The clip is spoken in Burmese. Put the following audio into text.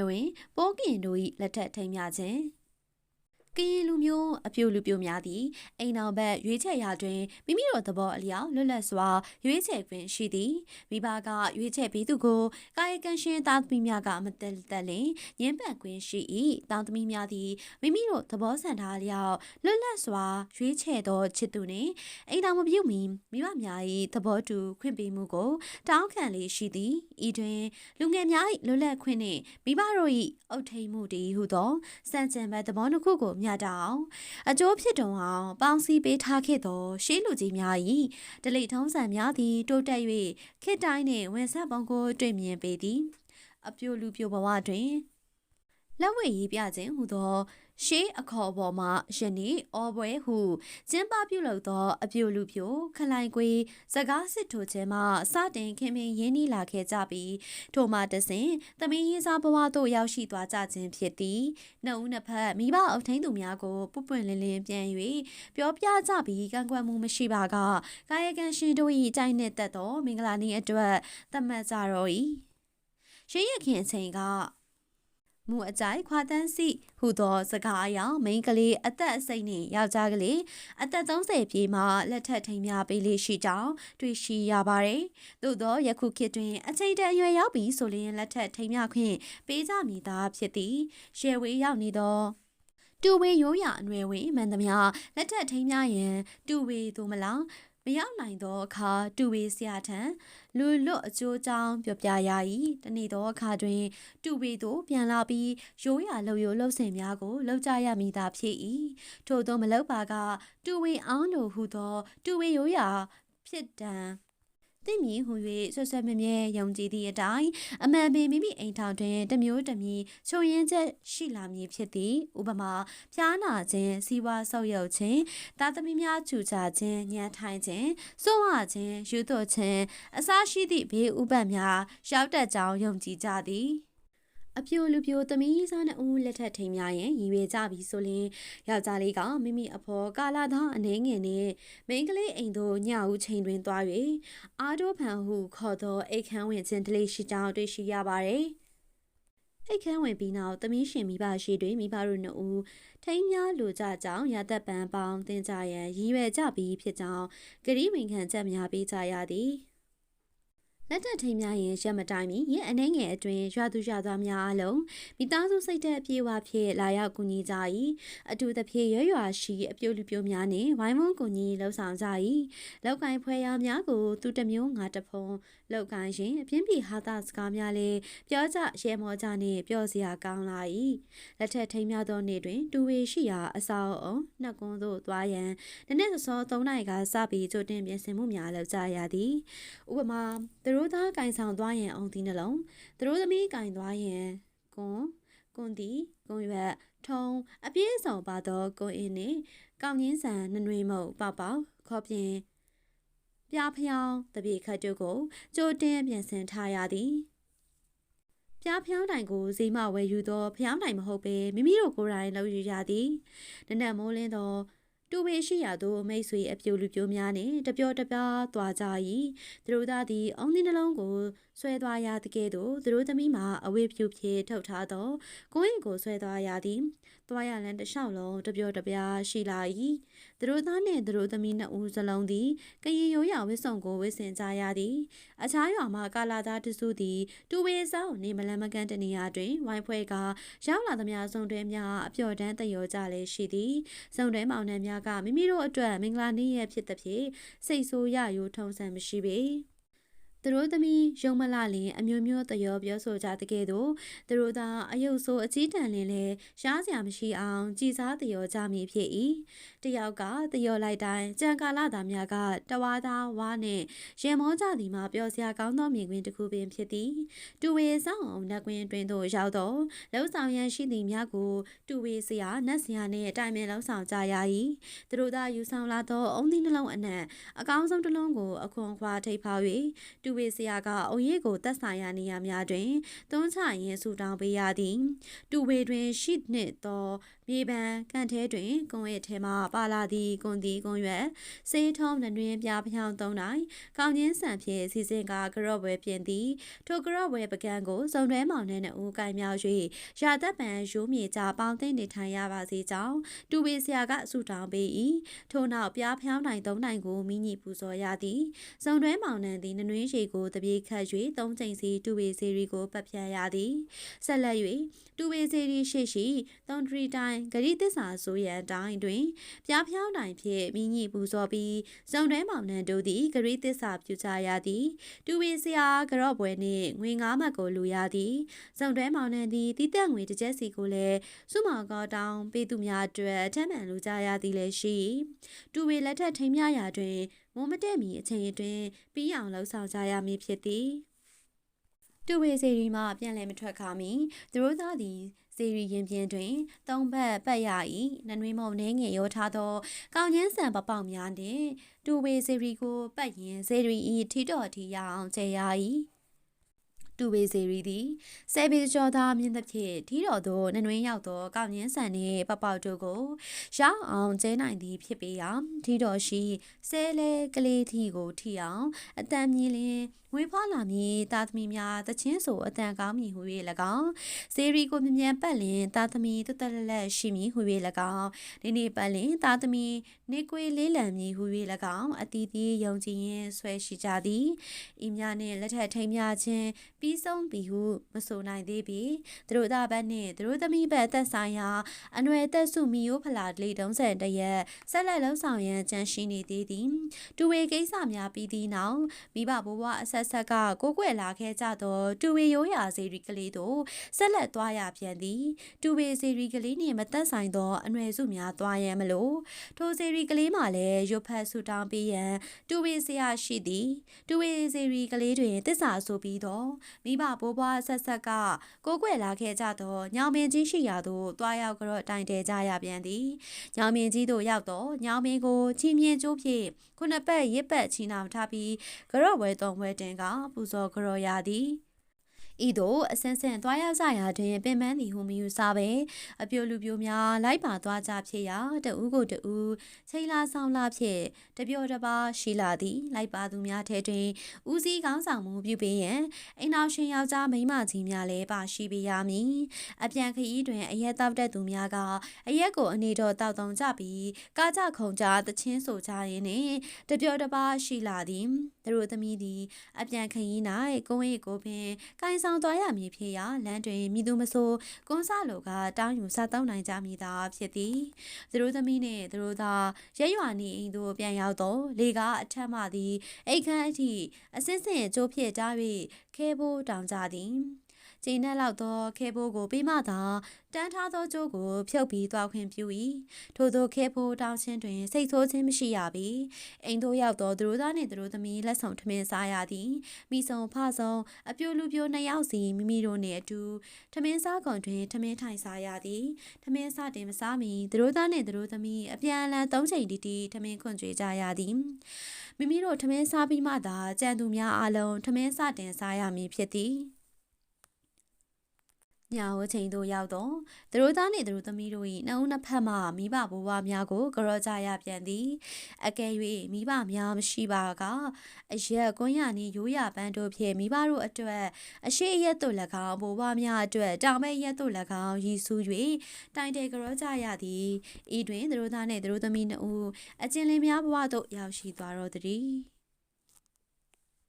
ွယ်ဝင် ပိုးကင်တို့၏လက်ထက်ထိမ်းမြခြင်း ကရင်လူမျိုးအပြိုလူပြိုများသည်အိမ်တော်ဘက်ရွေးချယ်ရာတွင်မိမိတို့သဘောအလျောက်လွတ်လပ်စွာရွေးချယ်ခွင့်ရှိသည်မိဘကရွေးချယ်ပြီးသူကိုကာယကံရှင်သားသမီးများကမတက်တက်လင်ညှင်းပန်ခွင့်ရှိ၏သားသမီးများသည်မိမိတို့သဘောဆန္ဒအလျောက်လွတ်လပ်စွာရွေးချယ်သောချစ်သူနှင့်အိမ်တော်မပြုတ်မီမိဘများ၏သဘောတူခွင့်ပေးမှုကိုတောင်းခံလေးရှိသည်ဤတွင်လူငယ်များ၏လွတ်လပ်ခွင့်နှင့်မိဘတို့၏အုပ်ထိန်မှုတည်ဟုသောစံကြံဘက်သဘောတစ်ခုကိုမျှတအောင်အကျိုးဖြစ်တုံအောင်ပေါင်းစည်းပေးထားခဲ့သော ရှေးလူကြီးများ၏ဒလိထုံးစံများသည်တိုးတက်၍ခေတ်တိုင်းနှင့်ဝန်ဆက်ပုံကိုတွေ့မြင်ပေသည် အပြိုလူပြိုဘဝတွင်လက်ဝဲရေးပြခြင်းဟူသော ရှေးအခေါ်ပေါ်မှယနေ့အော်ပွဲဟုကျင်းပပြုလုပ်သော အပြိုလူပြိုခလိုင်ကွေစကားစစ်ထိုခြင်းမှစတင်ခင်မင်ရင်းနှီးလာခဲ့ကြပြီးထိုမှတစဉ်သမီးရေးစားဘဝသို့ရောက်ရှိသွားကြခြင်းဖြစ်သည်နှုတ်နှစ်ဖက်မိဘအုပ်ထိန်သူများကိုပုပွင့်လင်းလင်းပြန်၍ပြောပြကြပြီးကန့်ကွက်မှုမရှိပါကကာယကံရှင်တို့၏ကြိုက်နှစ်သက်သော မင်္ဂလာနေ့အတွက်သတ်မှတ်ကြတော့၏ရှေးရခင်အချိန်က မူအကြိုက်ခွာတန်းစီဟူသောစကားအရမိန်းကလေးအသက်အစိမ့်နှင့်ယောက်ျားကလေးအသက်30ပြည့်မှလက်ထက်ထိန်များပေးလေးရှိကြောင်းတွေ့ရှိရပါတယ်။သို့သောယခုခေတ်တွင်အချိန်တန်အရွယ်ရောက်ပြီးဆိုလျင်လက်ထက်ထိန်များခွင့်ပေးကြမည်သာဖြစ်သည်။ရှယ်ဝေးရောက်နေသောတူဝေရိုးရအနွယ်ဝင်မှန်သမျှလက်ထက်ထိန်များရန်တူဝေသို့မလား မရောက်နိုင်သောအခါတူဝေဆရာထံလူလွတ်အကျိုးကြောင်းပြောပြရ၏တနေ့သောအခါတွင် တူဝေသို့ပြန်လာပြီးရိုးရာလှုပ်ရိုးလှုပ်ဆင်များကိုလှုပ်ကြရမည်သာဖြစ်၏ထို့သောမလောက်ပါက တူဝေအောင်လိုဟုသော တူဝေရိုးရာဖြစ်တံ သိမြင်ဟူ၍ဆွဆွမြဲမြဲယုံကြည်သည့်အတိုင်းအမှန်ပင်မိမိအိမ်ထောင်တွင်တမျိုးတမည်ချုံရင်ချက်ရှိလာမည်ဖြစ်သည်ဥပမာဖျားနာခြင်းစီးပွားဆောက်ရုပ်ခြင်းတာသမီများချူချခြင်းညံထိုင်ခြင်းစွန့်ဝခြင်းယူသွခြင်းအစရှိသည့်ဘေးဥပတ်များရောက်တတ်ကြောင်းယုံကြည်ကြသည် အပြိုလူပြိုသမီးစားနှစ်ဦးလက်ထက်ထိန်များရင်ရည်ရွယ်ကြပြီဆိုရင်ယောက်ျားလေးကမိမိအဖော်ကာလာသားအနေငယ်နဲ့မိန်းကလေးအိမ်သို့ညဦးချိန်တွင်သွား၍အာဒိုဖန်ဟုခေါ်သောအိတ်ခမ်းဝင်ခြင်းတလေးရှိကြောင်းတွေ့ရှိရပါတယ်။အိတ်ခမ်းဝင်ပြီးနောက်သမီးရှင်မိဘရှိတွင်မိဘတို့နှစ်ဦးထိမ်းများလိုကြကြောင်းရသက်ပံပေါင်းတင်ကြရန်ရည်ရွယ်ကြပြီးဖြစ်ကြောင်းဂရီဝင်ခံချက်များပေးကြရသည်။ လက်တက်ထိန်များရင်ရက်မတိုင်မီရင်အနှဲငယ်အတွင်းရွာသူရွာသားများအလုံးမိသားစုစိတ်သက်အပြေးဝဖြင့်လာရောက်ကူညီကြ၏အတူတဖြည့်ရွရွာရှိအပြိုလူပြိုများနှင့်ဝိုင်းဝန်းကူညီလှုပ်ဆောင်ကြ၏လောက်ကိုင်းဖွဲရများကိုသူတမျိုးငါတဖုံ လောက်ကိုင်းရင်အပြင်းပြေဟာတာစကားများလည်းပြောကြရဲမောကြနှင့်ပြောစရာကောင်းလာ၏လက်ထက်ထိန်များသောနေ့တွင် တူဝေရှိရာအစာအုံနှက်ကွန်းသို့သွားရန်နနေ့စော3နိုင်ကစပြီးကြိုတင်ပြင်ဆင်မှုများလုပ်ကြရသည်ဥပမာသူတို့သားကင်ဆောင်သွားရင်အောင်ဒီနှလုံးသူတို့သမီးကင်သွားရင်ကွန်ကွန်တီကွန်ရွက်ထုံအပြည့်အစုံပါသောကွန်အင်းနှင့်ကောင်းငင်းဆန်နနွေမုတ်ပေါပေါခေါ်ပြင် ပြားဖျောင်းတပြေခတ်တို့ကိုကြိုတင်ပြင်ဆင်ထားရသည်ပြားဖျောင်းတိုင်ကိုဈေးမဝယ်ယူသောဖျောင်းတိုင်မဟုတ်ပေမိမိတို့ကိုယ်တိုင်လုပ်ယူရသည်နနက်မိုးလင်းသောတူပေရှိရာသို့မိတ်ဆွေအပြိုလူပြိုများနှင့်တပြောတပြားသွားကြ၏သူတို့သားသည်အုံးသင်းနှလုံးကိုဆွဲသွားရသကဲ့သို့သူတို့သမီးမှာအဝေးဖြူဖြေထုတ်ထားသောကိုင်းကိုဆွဲသွားရသည် သွားရလန်းတစ်လျှောက်လုံးတပြောတပြားရှိလာ၏သူတို့သားနှင့်သူတို့သမီးနှစ်ဦးစလုံးသည်ကရင်ရိုးရာဝစ်စုံကိုဝစ်ဆင်ကြရသည်အခြားရွာမှကာလာသားတစုသည်တူဝေဆောင်နေမလန်မကန်တနေရာတွင်ဝိုင်းဖွဲကရောက်လာသမျှစုံတွဲများအပျော်တမ်းတယောကြလည်းရှိသည်စုံတွဲမောင်နှံများကမိမိတို့အတွက်မင်္ဂလာနေ့ရက်ဖြစ်သဖြင့်စိတ်ဆိုးရရိုးထုံဆန်မရှိပေ သူတို့သမီးယုံမလလင်အမျိုးမျိုးတရောပြောဆိုကြတဲ့ကဲ့သို့သူတို့သာအယုတ်ဆိုးအကြီးတန်းလင်လဲရှားစရာမရှိအောင်ကြည်စားတရောကြမည်ဖြစ်၏တယောက်ကတရောလိုက်တိုင်းကြံကာလသားများကတဝါသားဝါနှင့်ရင်မောကြသည်မှာပျော်စရာကောင်းသောမြင်ကွင်းတစ်ခုပင်ဖြစ်သည်တူဝေဆောင်အောင်နတ်ကွင်းတွင်သို့ရောက်တော့လှုပ်ဆောင်ရန်ရှိသည်များကိုတူဝေစရာနတ်စရာနှင့်တိုင်ပင်လှုပ်ဆောင်ကြရ၏သူတို့သာယူဆောင်လာသောအုံးသီးနှလုံးအနက်အကောင်းဆုံးတစ်လုံးကိုအခွန်ခွာထိပ်ဖောက်၍တူဝေဆရာကအုံရည်ကိုတက်ဆိုင်ရာနေရာများတွင်သွန်းချရင်းဆူတောင်းပေးရသည် တူဝေတွင်ရှိနှင့်သော မြေပန်ကန့်ထဲတွင်ကွန်ရဲ့ထဲမှပါလာသည့်ကွန်တီကွန်ရွက်စေးထုံးနတွင်ပြားပြောင်းသုံးတိုင်းကောင်းချင်းဆန်ဖြင့်စီစဉ်ကကရော့ဘွယ်ပြင်သည်ထိုကရော့ဘွယ်ပကံကိုစုံတွဲမောင်နှင့်နှဦးကင်မြောက်၍ရာသက်ပံရိုးမြေကြပေါင်းသိနေထိုင်ရပါစေကြောင်းတူဝေဆရာကဆုတောင်းပေး၏ထို့နောက်ပြားဖြောင်းနိုင်သုံးနိုင်ကိုမိညစ်ပူဇော်ရသည်စုံတွဲမောင်နှံသည်နနွင်းရှိကိုတပြေခတ်၍သုံးချိန်စီတူဝေစီရီကိုပတ်ပြန်ရသည်ဆက်လက်၍တူဝေစီရီရှိရှိသုံးထရီတိုင်းဂရိသစ္စာဆိုရန်တိုင်းတွင်ပြားဖြောင်းနိုင်ဖြင့်မိညစ်ပူဇော်ပြီးစုံတွဲမောင်နှံတို့သည်ဂရိသစ္စာပြုကြရသည်တူဝေဆရာကရော့ပွဲနှင့်ငွေငါးမှတ်ကိုလူရသည်စုံတွဲမောင်နှံသည်တိတက်ငွေတစ်ချက်စီကိုလည်းစုမောင်ကောတောင်းပေးသူများအတွက်အထက်မှန်လူကြရသည်လည်းရှိတူဝေလက်ထက်ထိမ်းမြရာတွင်မုံမတဲ့မီအချိန်အတွင်းပြီးအောင်လှုပ်ဆောင်ကြရမည်ဖြစ်သည်တူဝေစီရီမှပြန်လည်မထွက်ခါမီသူတို့သားသည် စီရီရင်ပြင်တွင်သုံးဘက်ပတ်ရ၏နနွေမုံနှင်းငယ်ရောထားသောကောင်းချင်းဆန်ပပေါက်များနှင့်တူဝေစီရီကိုပတ်ရင်စီရီ၏ထီတော်ထီရအောင်ကျေရ၏ တူဝေစီရီသည်ဆယ်ပေကျော်သားမြင့်သဖြင့်ထီတော်သို့နနွေရောက်သောကောင်းချင်းဆန်နှင့်ပပေါက်တို့ကိုရောက်အောင်ကျဲနိုင်သည်ဖြစ်ပေရာထီတော်ရှိဆဲလဲကလေးထီကိုထီအောင်အတန်မြည်လင်းငွေဖွားလာမည်တာသမီများတချင်းဆိုအတန်ကောင်းမည်ဟု၍၎င်းစေရီကိုမြ мян ပတ်လင်တာသမီတသက်လက်ရှိမည်ဟု၍၎င်းဒီနေ့ပတ်လင်တာသမီနေကွေလေးလံမည်ဟု၍၎င်းအတီးတီးယုံကြည်ရင်းဆွဲရှိကြသည်ဤများနှင့်လက်ထက်ထိန်များခြင်းပြီး းဆုံးပြီဟုမဆိုနိုင်သေးပြီသူတို့သားဘက်နှင့်သူတို့သမီးဘက်သက်ဆိုင်ရာအနွယ်သက်စုမီယိုဖလာဒလီတုံးဆန်တရက်ဆက်လက်လှုပ်ဆောင်ရန်ကြံရှိနေသေးသည်တူဝေကိစ္စများပြီးသည့်နောက်မိဘဘိုးဘွားအဆက်ဆက်ကကိုကွယ်လာခဲ့ကြသောတူဝေရိုးရာစေရီကလေးတို့ဆက်လက်သွားရပြန်သည်တူဝေစေရီကလေးနှင့်မသက်ဆိုင်သောအနွယ်စုများသွားရန်မလို့ထိုစေရီကလေးမှလည်းရွတ်ဖတ်ဆူတောင်းပေးရန်တူဝေဆရာရှိသည်တူဝေစေရီကလေးတွင်တစ္ဆာဆိုပြီးတော့မိဘဘိုးဘွားဆက်ဆက်ကကိုကွယ်လာခဲ့ကြသောညောင်ပင်ကြီးရှိရာသို့သွားရောက်ကြတော့တိုင်တဲကြရပြန်သည်ညောင်ပင်ကြီးတို့ရောက်တော့ညောင်ပင်ကိုချီမြင်ကျိုးဖြင့်ခုနှစ်ပတ်ရစ်ပတ်ချီနာထားပြီးကြော့ဝဲတုံဝဲတင်ကပူဇော်ကြော်ရသည် ဤသို့အစင်းစင်သွားရောက်ကြရာတွင်ပင်ပန်းသည်ဟုမယူဆပဲအပြိုလူပြိုများလိုက်ပါသွားကြဖြစ်ရာတဦးကိုတဦးချိန်လာဆောင်လာဖြင့်တပြောတပါရှိလာသည် လိုက်ပါသူများထဲတွင်ဦးစီးကောင်းဆောင်မှုပြုပေးရန်အိမ်တော်ရှင်ယောက်ျားမိန်းမကြီးများလည်းပါရှိပေးရမည်အပြန်ခရီးတွင်အရက်တောက်တဲ့သူများကအရက်ကိုအနေတော်တောက်တုံကြပြီးကားကြခုံကြသချင်းဆိုကြရင်းနှင့်တပြောတပါရှိလာသည်သူတို့သမီးသည် အပြန်ခရီး၌ကိုဝေးကိုပင်ကိုင်းဆောင်သွားရမည်ဖြစ်ရာလမ်းတွင်မိသူမဆိုကွန်းဆလိုကတောင်းယူစားတောင်းနိုင်ကြမည်သာဖြစ်သည်သူတို့သမီးနှင့်သူတို့သာရဲရွာနေအိမ်သို့ပြန်ရောက်တော့လေကအထက်မှသည်အိတ်ခမ်းအထိအစစ်စစ်ကြိုးဖြစ်ကြ၍ခဲဖို့တောင်ကြသည် ကျင်းနဲ့လောက်သောခဲဖိုးကိုပြီးမှသာတန်းထားသောကြိုးကိုဖြုတ်ပြီးသွားခွင့်ပြု၏ထို့သောခဲဖိုးတောင်းခြင်းတွင်စိတ်ဆိုးခြင်းမရှိရပေအိမ်သို့ရောက်သောသူတို့သားနှင့်သူတို့သမီးလက်ဆောင်ထမင်းစားရသည်မိဆုံဖဆုံအပြိုလူပြိုနှစ်ယောက်စီမိမိတို့နှင့်အတူထမင်းစားကုန်တွင်ထမင်းထိုင်စားရသည်ထမင်းစားတင်မစားမီသူတို့သားနှင့်သူတို့သမီးအပြန်အလှန်သုံးချိန်တီတီထမင်းခွန်ကြွေကြရသည်မိမိတို့ထမင်းစားပြီးမှသာကြံသူများအလုံးထမင်းစတင်စားရမည်ဖြစ်သည် ညဝချိန်သို့ရောက်တော့သူတို့သားနှင့်သူတို့သမီးတို့၏နှုံးနှစ်ဖက်မှမိဘဘိုးဘွားများကိုကြောကြရပြန်သည်အကယ်၍မိဘများမရှိပါကအရက်ကွန်းရနှင့်ရိုးရပန်းတို့ဖြင့်မိဘတို့အတွက်အရှိရက်တို့၎င်းဘိုးဘွားများအတွက်တောင်မဲ့ရက်တို့၎င်းရည်စူး၍တိုင်တယ်ကြောကြရသည်ဤတွင်သူတို့သားနှင့်သူတို့သမီးတို့အကျဉ်းလင်းများဘဝသို့ရောက်ရှိသွားတော်သည်